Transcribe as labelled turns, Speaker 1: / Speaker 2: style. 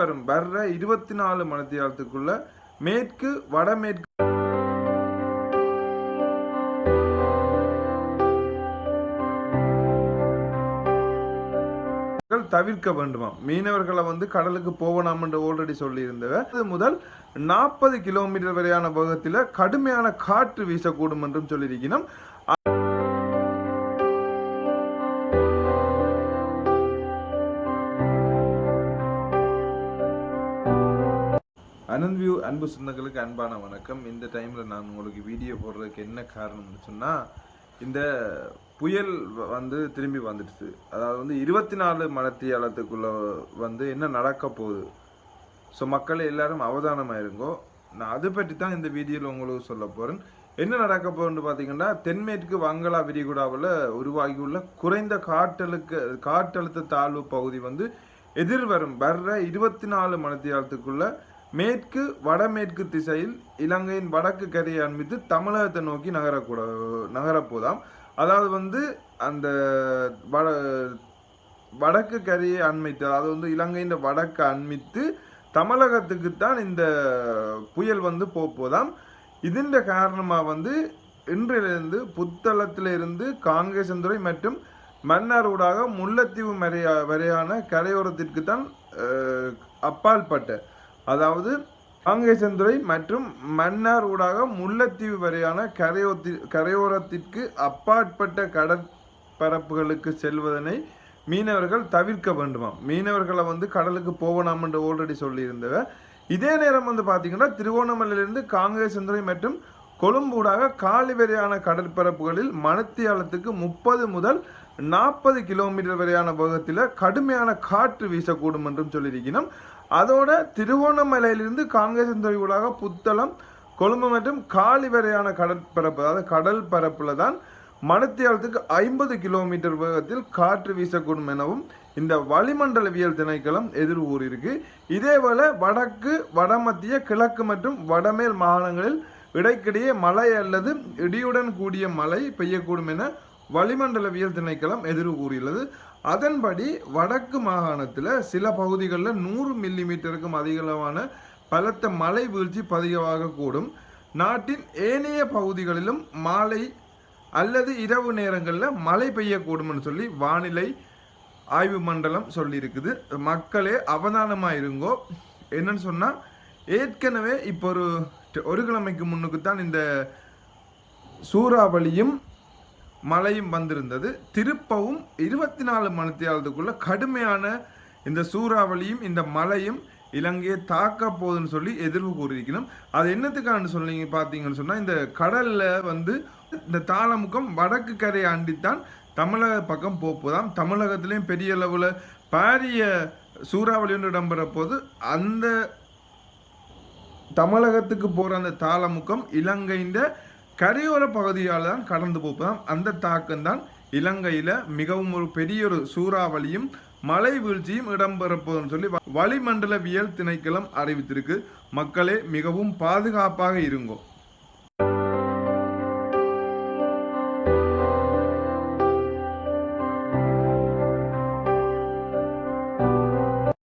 Speaker 1: வரும் வர்ற இருபத்தி நாலு மணித்தியாலத்துக்குள்ள மேற்கு வடமேற்கு தவிர்க்க வேண்டுமா? மீனவர்களை வந்து கடலுக்கு போகலாம் என்று ஆல்ரெடி சொல்லியிருந்தவ அது முதல் நாற்பது கிலோமீட்டர் வரையான வேகத்தில் கடுமையான காற்று வீசக்கூடும் என்றும் சொல்லியிருக்கணும். அனந்த் வியூ அன்பு சொந்தங்களுக்கு அன்பான வணக்கம். இந்த டைமில் நான் உங்களுக்கு வீடியோ போடுறதுக்கு என்ன காரணம்னு சொன்னால் இந்த புயல் வந்து திரும்பி வந்துடுச்சு. அதாவது வந்து இருபத்தி நாலு மணத்தியாலத்துக்குள்ளே வந்து என்ன நடக்க போகுது? ஸோ மக்கள் எல்லாரும் அவதானமாக இருங்கோ நான் அதை பற்றி தான் இந்த வீடியோவில் உங்களுக்கு சொல்ல போகிறேன் என்ன நடக்க போகுதுன்னு பார்த்தீங்கன்னா தென்மேற்கு வங்களா விரிகுடாவில் உருவாகியுள்ள குறைந்த காற்றழுக்க காற்றழுத்த தாழ்வு பகுதி வந்து எதிர்வரும் வர்ற இருபத்தி நாலு மணத்தியாலத்துக்குள்ளே மேற்கு வடமேற்கு திசையில் இலங்கையின் வடக்கு கரையை அண்மித்து தமிழகத்தை நோக்கி நகரக்கூட நகரப்போதாம் அதாவது வந்து அந்த வட வடக்கு கரையை அண்மித்து அதாவது வந்து இலங்கையின் வடக்கு அண்மித்து தமிழகத்துக்கு தான் இந்த புயல் வந்து போதாம். இதன் காரணமாக வந்து இன்றிலிருந்து புத்தளத்திலிருந்து காங்கேசந்துறை மற்றும் மன்னார் ஊடாக முல்லைத்தீவு வரையா வரையான கரையோரத்திற்கு தான் அப்பால்பட்ட அதாவது காங்கேசந்துறை மற்றும் மன்னார் ஊடாக முல்லைத்தீவு வரையான கரையோத்தி கரையோரத்திற்கு அப்பாற்பட்ட கடற்பரப்புகளுக்கு செல்வதனை மீனவர்கள் தவிர்க்க வேண்டுமாம். மீனவர்களை வந்து கடலுக்கு போகலாம் என்று ஆல்ரெடி சொல்லியிருந்தவ இதே நேரம் வந்து பார்த்தீங்கன்னா திருவோணமலையிலிருந்து காங்கேசந்துறை மற்றும் கொழும்பூடாக காலி வரையான கடற்பரப்புகளில் மணத்தியாலத்துக்கு முப்பது முதல் நாற்பது கிலோமீட்டர் வரையான வேகத்தில் கடுமையான காற்று வீசக்கூடும் என்றும் சொல்லியிருக்கிறோம். அதோட திருவோணமலையிலிருந்து காங்கேசந்துறை ஊடாக புத்தளம் கொழும்பு மற்றும் காலி வரையான கடற்பரப்பு அதாவது கடல் பரப்பில் தான் மணத்தியாலத்துக்கு ஐம்பது கிலோமீட்டர் வேகத்தில் காற்று வீசக்கூடும் எனவும் இந்த வளிமண்டலவியல் திணைக்களம் எதிர் கூறியிருக்கு. இதேபோல வடக்கு வடமத்திய கிழக்கு மற்றும் வடமேல் மாகாணங்களில் இடைக்கிடையே மழை அல்லது இடியுடன் கூடிய மழை பெய்யக்கூடும் என வளிமண்டலவியல் திணைக்களம் எதிர் கூறியுள்ளது. அதன்படி வடக்கு மாகாணத்தில் சில பகுதிகளில் நூறு மில்லி மீட்டருக்கும் அதிகளவான பலத்த மழை வீழ்ச்சி பதிவாக கூடும் நாட்டின் ஏனைய பகுதிகளிலும் மாலை அல்லது இரவு நேரங்களில் மழை பெய்யக்கூடும்னு சொல்லி வானிலை ஆய்வு மண்டலம் சொல்லியிருக்குது. மக்களே அவதானமாக இருங்கோ. என்னன்னு சொன்னால் ஏற்கனவே இப்போ ஒரு ஒரு கிழமைக்கு முன்னுக்கு தான் இந்த சூறாவளியும் மழையும் வந்திருந்தது. திருப்பவும் இருபத்தி நாலு மணித்தியாலத்துக்குள்ள கடுமையான இந்த சூறாவளியும் இந்த மழையும் இலங்கையை தாக்க போகுதுன்னு சொல்லி எதிர்வு கூறியிருக்கணும். அது என்னத்துக்கான சொன்னீங்க பார்த்தீங்கன்னு சொன்னால் இந்த கடலில் வந்து இந்த தாளமுகம் வடக்கு கரையை அண்டித்தான் தமிழக பக்கம் போப்போதாம் தமிழகத்திலையும் பெரிய அளவில் பாரிய சூறாவளி ஒன்று இடம்பெற போது அந்த தமிழகத்துக்கு போகிற அந்த தாளமுக்கம் இலங்கையின் கரையோர பகுதியால் தான் கடந்து போப்பதாம். அந்த தாக்கம் தான் இலங்கையில் மிகவும் ஒரு பெரிய ஒரு சூறாவளியும் மழை வீழ்ச்சியும் இடம்பெறப்போதுன்னு சொல்லி வளிமண்டலவியல் திணைக்களம் அறிவித்திருக்கு. மக்களே மிகவும் பாதுகாப்பாக இருங்கோ.